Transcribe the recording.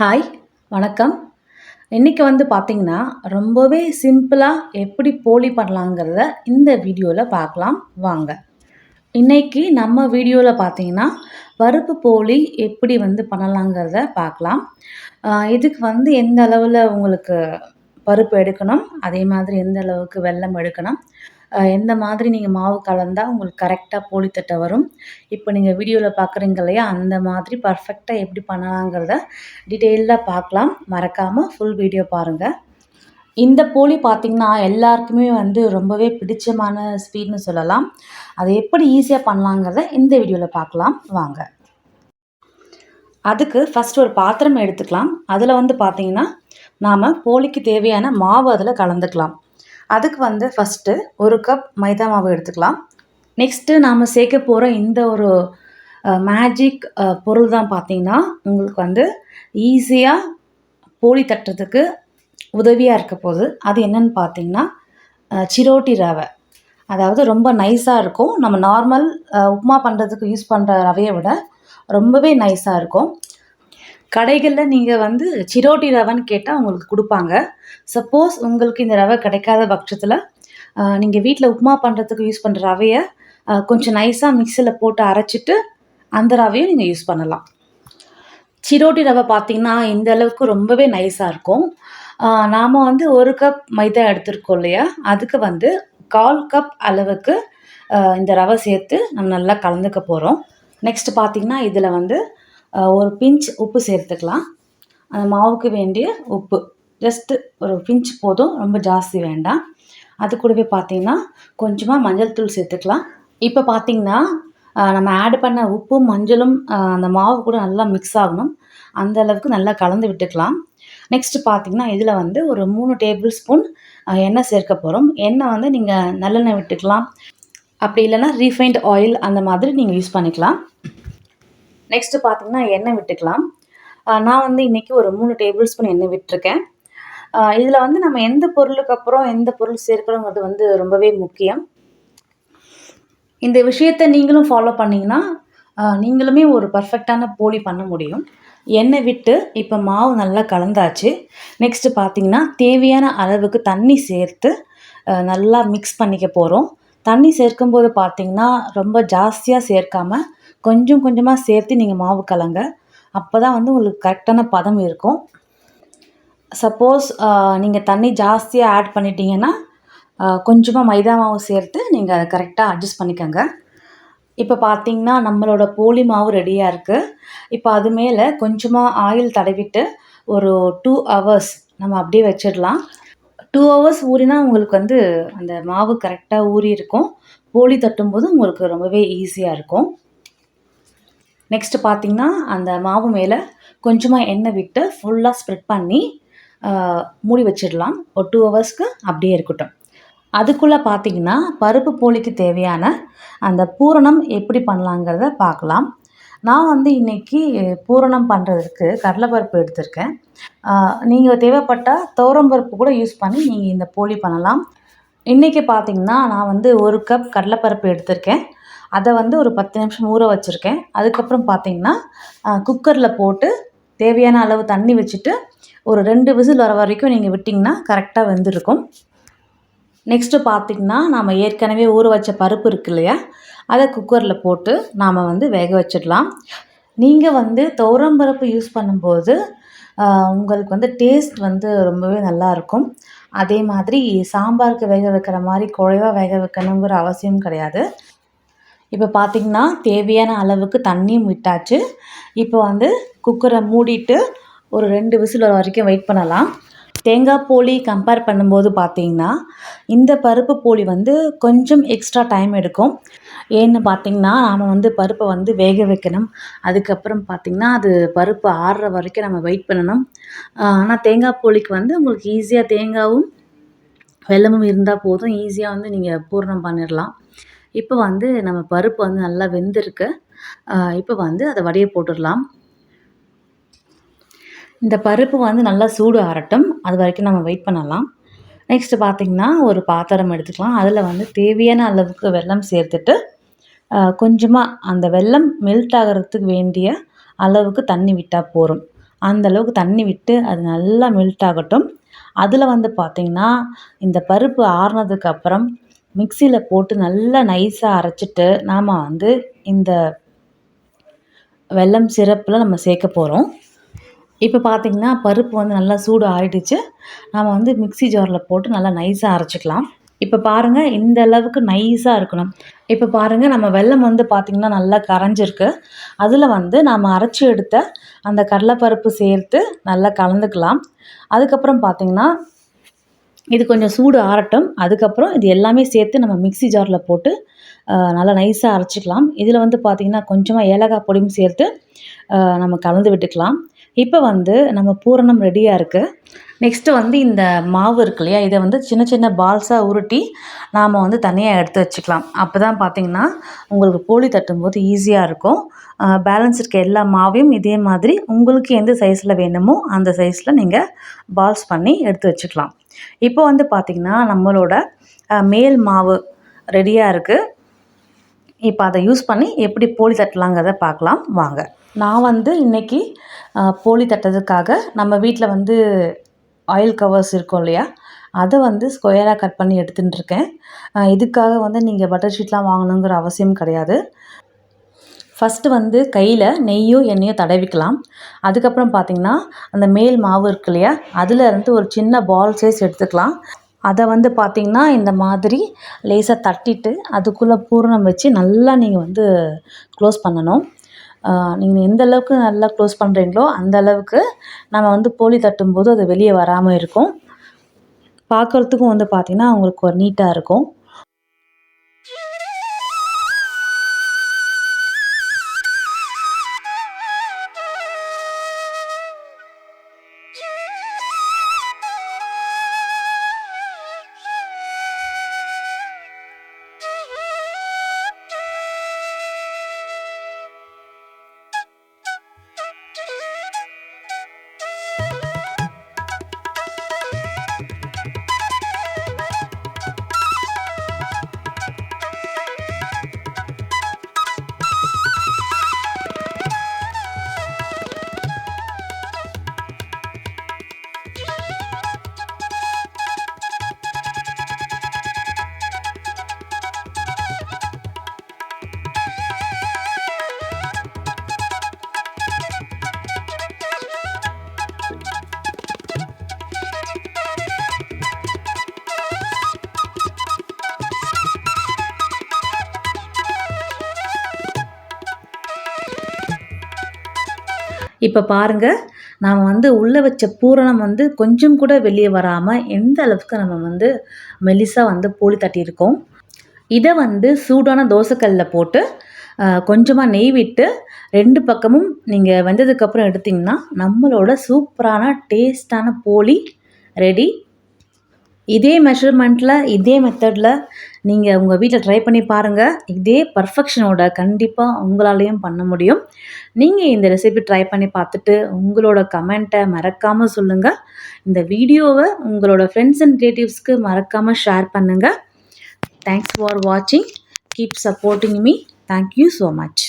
Hi வணக்கம். இன்றைக்கி வந்து பார்த்திங்கன்னா ரொம்பவே சிம்பிளாக எப்படி போலி பண்ணலாங்கிறத இந்த வீடியோவில் பார்க்கலாம் வாங்க. இன்றைக்கி நம்ம வீடியோவில் பார்த்தீங்கன்னா பருப்பு போலி எப்படி வந்து பண்ணலாங்கிறத பார்க்கலாம் இதுக்கு வந்து எந்த அளவில் உங்களுக்கு பருப்பு எடுக்கணும் அதே மாதிரி எந்த அளவுக்கு வெள்ளம் எடுக்கணும் எந்த மாதிரி நீங்கள் மாவு கலந்தால் உங்களுக்கு கரெக்டாக போலித்தட்டை வரும். இப்போ நீங்கள் வீடியோவில் பார்க்குறீங்க இல்லையா அந்த மாதிரி பர்ஃபெக்டாக எப்படி பண்ணலாங்கிறத டீட்டெயிலாக பார்க்கலாம் மறக்காமல் ஃபுல் வீடியோ பாருங்கள் இந்த போலி பார்த்திங்கன்னா எல்லாருக்குமே வந்து ரொம்பவே பிடிச்சமான ஸ்வீட்னு சொல்லலாம். அதை எப்படி ஈஸியாக பண்ணலாங்கிறத இந்த வீடியோவில் பார்க்கலாம் வாங்க. அதுக்கு ஃபஸ்ட் ஒரு பாத்திரம் எடுத்துக்கலாம். அதில் வந்து பார்த்திங்கன்னா நாம் போலிக்கு தேவையான மாவு அதில் கலந்துக்கலாம். அதுக்கு வந்து ஃபஸ்ட்டு ஒரு கப் மைதா மாவு எடுத்துக்கலாம். நெக்ஸ்ட்டு நாம் சேர்க்க போகிற இந்த ஒரு மேஜிக் பொருள் தான் பார்த்திங்கன்னா உங்களுக்கு வந்து ஈஸியாக போலி தட்டுறதுக்கு உதவியாக இருக்க போகுது. அது என்னன்னு பார்த்தீங்கன்னா சிரோட்டி ரவை. அதாவது ரொம்ப நைஸாக இருக்கும். நம்ம நார்மல் உப்புமா பண்ணுறதுக்கு யூஸ் பண்ணுற ரவையை விட ரொம்பவே நைஸாக இருக்கும். கடைகளில் நீங்கள் வந்து சிரோட்டி ரவைன்னு கேட்டால் உங்களுக்கு கொடுப்பாங்க. சப்போஸ் உங்களுக்கு இந்த ரவை கிடைக்காத பட்சத்தில் நீங்கள் வீட்டில் உப்புமா பண்ணுறதுக்கு யூஸ் பண்ணுற ரவையை கொஞ்சம் நைஸாக மிக்சியில் போட்டு அரைச்சிட்டு அந்த ரவையும் நீங்கள் யூஸ் பண்ணலாம். சிரோட்டி ரவை பார்த்தீங்கன்னா இந்த அளவுக்கு ரொம்பவே நைஸாக இருக்கும். நாம் வந்து ஒரு கப் மைதா எடுத்திருக்கோம் இல்லையா? அதுக்கு வந்து கால் கப் அளவுக்கு இந்த ரவை சேர்த்து நம்ம நல்லா கலந்துக்க போகிறோம் நெக்ஸ்ட் பார்த்திங்கன்னா இதில் வந்து ஒரு பிஞ்ச் உப்பு சேர்த்துக்கலாம். அந்த மாவுக்கு வேண்டிய உப்பு. ஜஸ்ட்டு ஒரு பிஞ்ச் போதும் ரொம்ப ஜாஸ்தி வேண்டாம். அது கூடவே பார்த்தீங்கன்னா கொஞ்சமாக மஞ்சள் தூள் சேர்த்துக்கலாம். இப்போ பார்த்தீங்கன்னா நம்ம ஆட் பண்ண உப்பும் மஞ்சளும் அந்த மாவு கூட நல்லா மிக்ஸ் ஆகணும். அந்த அளவுக்கு நல்லா கலந்து விட்டுக்கலாம். நெக்ஸ்ட்டு பார்த்தீங்கன்னா இதில் வந்து ஒரு மூணு டேபிள் ஸ்பூன் எண்ணெய் சேர்க்க போகிறோம் எண்ணெய் வந்து நீங்கள் நல்லெண்ணெய் விட்டுக்கலாம். அப்படி இல்லைன்னா ரீஃபைண்ட் ஆயில் அந்த மாதிரி நீங்கள் யூஸ் பண்ணிக்கலாம். நெக்ஸ்ட்டு பார்த்தீங்கன்னா எண்ணெய் விட்டுக்கலாம். நான் வந்து இன்றைக்கி ஒரு மூணு டேபிள் ஸ்பூன் எண்ணெய் விட்டுருக்கேன். இதில் வந்து நம்ம எந்த பொருளுக்கு அப்புறம் எந்த பொருள் சேர்க்கிறோங்கிறது வந்து ரொம்பவே முக்கியம். இந்த விஷயத்தை நீங்களும் ஃபாலோ பண்ணிங்கன்னா நீங்களுமே ஒரு பர்ஃபெக்டான போலி பண்ண முடியும். எண்ணெய் விட்டு இப்போ மாவு நல்லா கலந்தாச்சு. நெக்ஸ்ட்டு பார்த்தீங்கன்னா தேவையான அளவுக்கு தண்ணி சேர்த்து நல்லா மிக்ஸ் பண்ணிக்க போகிறோம் தண்ணி சேர்க்கும்போது பார்த்தீங்கன்னா ரொம்ப ஜாஸ்தியாக சேர்க்காம கொஞ்சம் கொஞ்சமாக சேர்த்து நீங்கள் மாவு கலங்க. அப்போ தான் வந்து உங்களுக்கு கரெக்டான பதம் இருக்கும். சப்போஸ் நீங்கள் தண்ணி ஜாஸ்தியாக ஆட் பண்ணிட்டீங்கன்னா கொஞ்சமாக மைதா மாவு சேர்த்து நீங்கள் அதை கரெக்டாக அட்ஜஸ்ட் பண்ணிக்கோங்க. இப்போ பார்த்தீங்கன்னா நம்மளோட போலி மாவு ரெடியாக இருக்குது இப்போ அது மேலே கொஞ்சமாக ஆயில் தடவிட்டு ஒரு டூ ஹவர்ஸ் நம்ம அப்படியே வச்சிடலாம். டூ ஹவர்ஸ் ஊறினா உங்களுக்கு வந்து அந்த மாவு கரெக்டாக ஊறி இருக்கும். போலி தட்டும்போது உங்களுக்கு ரொம்பவே ஈஸியாக இருக்கும். நெக்ஸ்ட்டு பார்த்தீங்கன்னா அந்த மாவு மேலே கொஞ்சமாக எண்ணெய் விட்டு ஃபுல்லாக ஸ்ப்ரெட் பண்ணி மூடி வச்சிடலாம். ஒரு டூ ஹவர்ஸ்க்கு அப்படியே இருக்கட்டும். அதுக்குள்ளே பார்த்தீங்கன்னா பருப்பு போலிக்கு தேவையான அந்த பூரணம் எப்படி பண்ணலாங்கிறத பார்க்கலாம் நான் வந்து இன்றைக்கி பூரணம் பண்ணுறதுக்கு கடலைப்பருப்பு எடுத்திருக்கேன். நீங்கள் தேவைப்பட்டால் துவரம்பருப்பு கூட யூஸ் பண்ணி நீங்கள் இந்த போலி பண்ணலாம். இன்றைக்கி பார்த்தீங்கன்னா நான் வந்து ஒரு கப் கடலைப்பருப்பு எடுத்திருக்கேன். அதை வந்து ஒரு பத்து நிமிஷம் ஊற வச்சுருக்கேன். அதுக்கப்புறம் பார்த்தீங்கன்னா குக்கரில் போட்டு தேவையான அளவு தண்ணி வச்சுட்டு ஒரு ரெண்டு விசில் வர வரைக்கும் நீங்கள் விட்டிங்கன்னா கரெக்டாக வெந்திருக்கும். நெக்ஸ்ட்டு பார்த்திங்கன்னா நாம் ஏற்கனவே ஊற வச்ச பருப்பு இருக்கு இல்லையா அதை குக்கரில் போட்டு நாம் வந்து வேக வச்சிடலாம். நீங்கள் வந்து துவரம் பருப்பு யூஸ் பண்ணும்போது உங்களுக்கு வந்து டேஸ்ட் வந்து ரொம்பவே நல்லா இருக்கும். அதே மாதிரி சாம்பாருக்கு வேக வைக்கிற மாதிரி குழைவாக வேக வைக்கணுங்கிற அவசியம் கிடையாது. இப்போ பார்த்திங்கன்னா தேவையான அளவுக்கு தண்ணியும் விட்டாச்சு. இப்போ வந்து குக்கரை மூடிட்டு ஒரு ரெண்டு விசில் வர வரைக்கும் வெயிட் பண்ணலாம். தேங்காய் போலி கம்பேர் பண்ணும்போது பார்த்தீங்கன்னா இந்த பருப்பு போலி வந்து கொஞ்சம் எக்ஸ்ட்ரா டைம் எடுக்கும். ஏன்னு பார்த்தீங்கன்னா நாம் வந்து பருப்பை வந்து வேக வைக்கணும். அதுக்கப்புறம் பார்த்திங்கன்னா அது பருப்பு ஆறுற வரைக்கும் நம்ம வெயிட் பண்ணணும். ஆனால் தேங்காய் போலிக்கு வந்து உங்களுக்கு ஈஸியாக தேங்காவும் வெல்லமும் இருந்தால் போதும். ஈஸியாக வந்து நீங்கள் பூரணம் பண்ணிடலாம். இப்போ வந்து நம்ம பருப்பு வந்து நல்லா வெந்திருக்கு. இப்போ வந்து அதை வடிய போட்டுடலாம். இந்த பருப்பு வந்து நல்லா சூடு ஆறட்டும். அது வரைக்கும் நம்ம வெயிட் பண்ணலாம். நெக்ஸ்ட்டு பார்த்திங்கன்னா ஒரு பாத்திரம் எடுத்துக்கலாம். அதில் வந்து தேவையான அளவுக்கு வெல்லம் சேர்த்துட்டு கொஞ்சமாக அந்த வெல்லம் மெல்ட் ஆகிறதுக்கு வேண்டிய அளவுக்கு தண்ணி விட்டால் போதும். அந்த அளவுக்கு தண்ணி விட்டு அது நல்லா மெல்ட் ஆகட்டும். அதில் வந்து பார்த்திங்கன்னா இந்த பருப்பு ஆறுனதுக்கப்புறம் மிக்சியில் போட்டு நல்லா நைஸாக அரைச்சிட்டு நாம் வந்து இந்த வெல்லம் சிரப்பில் நம்ம சேர்க்க போகிறோம் இப்போ பார்த்திங்கன்னா பருப்பு வந்து நல்லா சூடு ஆறிடுச்சு நாம் வந்து மிக்சி ஜாரில் போட்டு நல்லா நைஸாக அரைச்சிக்கலாம். இப்போ பாருங்கள் இந்த அளவுக்கு நைஸாக இருக்கணும். இப்போ பாருங்கள் நம்ம வெல்லம் வந்து பார்த்திங்கன்னா நல்லா கரைஞ்சிருக்கு. அதில் வந்து நாம் அரைச்சி எடுத்த அந்த கடலைப்பருப்பு சேர்த்து நல்லா கலந்துக்கலாம். அதுக்கப்புறம் பார்த்திங்கன்னா இது கொஞ்சம் சூடு ஆறட்டும். அதுக்கப்புறம் இது எல்லாமே சேர்த்து நம்ம மிக்சி ஜாரில் போட்டு நல்லா நைஸாக அரைச்சிக்கலாம். இதில் வந்து பார்த்திங்கன்னா கொஞ்சமாக ஏலக்காய் பொடியும் சேர்த்து நம்ம கலந்து விட்டுக்கலாம். இப்போ வந்து நம்ம பூரணம் ரெடியாக இருக்குது நெக்ஸ்ட்டு வந்து இந்த மாவு இருக்கு இல்லையா இதை வந்து சின்ன சின்ன பால்ஸாக உருட்டி நாம் வந்து தனியாக எடுத்து வச்சுக்கலாம். அப்போ தான் பார்த்திங்கன்னா உங்களுக்கு போலி தட்டும்போது ஈஸியாக இருக்கும். பேலன்ஸ் இருக்க எல்லா மாவையும் இதே மாதிரி உங்களுக்கு எந்த சைஸில் வேணுமோ அந்த சைஸில் நீங்கள் பால்ஸ் பண்ணி எடுத்து வச்சுக்கலாம். இப்போ வந்து பார்த்திங்கன்னா நம்மளோட மேல் மாவு ரெடியாக இருக்குது இப்போ அதை யூஸ் பண்ணி எப்படி போலி தட்டலாங்கிறத பார்க்கலாம் வாங்க. நான் வந்து இன்றைக்கி போலி தட்டுறதுக்காக நம்ம வீட்டில் வந்து ஆயில் கவர்ஸ் இருக்கும் இல்லையா? அதை வந்து ஸ்கொயராக கட் பண்ணி எடுத்துட்டுருக்கேன். இதுக்காக வந்து நீங்கள் பட்டர் ஷீட்லாம் வாங்கணுங்கிற அவசியம் கிடையாது. ஃபஸ்ட்டு வந்து கையில் நெய்யோ எண்ணெயோ தடவிக்கலாம். அதுக்கப்புறம் பார்த்திங்கன்னா அந்த மேல் மாவு இருக்கு இல்லையா? அதில் இருந்து ஒரு சின்ன பால் சைஸ் எடுத்துக்கலாம். அதை வந்து பார்த்திங்கன்னா இந்த மாதிரி லேசாக தட்டிட்டு அதுக்குள்ளே பூரணம் வச்சு நல்லா நீங்கள் வந்து க்ளோஸ் பண்ணணும். நீங்கள் எந்த அளவுக்கு நல்லா க்ளோஸ் பண்ணுறீங்களோ அந்த அளவுக்கு நம்ம வந்து போலி தட்டும்போது அது வெளியே வராமல் இருக்கும். பார்க்குறதுக்கும் வந்து பார்த்திங்கன்னா உங்களுக்கு ஒரு நீட்டாக இருக்கும். இப்போ பாருங்கள் நாம் வந்து உள்ளே வச்ச பூரணம் வந்து கொஞ்சம் கூட வெளியே வராமல் எந்த அளவுக்கு நம்ம வந்து மெலிசாக வந்து போலி தட்டியிருக்கோம். இதை வந்து சூடான தோசைக்கல்லில் போட்டு கொஞ்சமாக நெய் விட்டு ரெண்டு பக்கமும் நீங்கள் வெந்ததுக்கப்புறம் எடுத்திங்கன்னா நம்மளோட சூப்பரான டேஸ்டான போலி ரெடி. இதே மெஷர்மெண்ட்டில் இதே மெத்தடில் நீங்கள் உங்கள் வீட்டில் ட்ரை பண்ணி பாருங்கள் இதே பர்ஃபெக்ஷனோட கண்டிப்பாக உங்களாலேயும் பண்ண முடியும். நீங்கள் இந்த ரெசிபி ட்ரை பண்ணி பார்த்துட்டு உங்களோட கமெண்ட்டை மறக்காமல் சொல்லுங்கள் இந்த வீடியோவை உங்களோட ஃப்ரெண்ட்ஸ் அண்ட் ரிலேட்டிவ்ஸ்க்கு மறக்காமல் ஷேர் பண்ணுங்கள் தேங்க்ஸ் ஃபார் வாட்சிங் keep supporting me thank you so much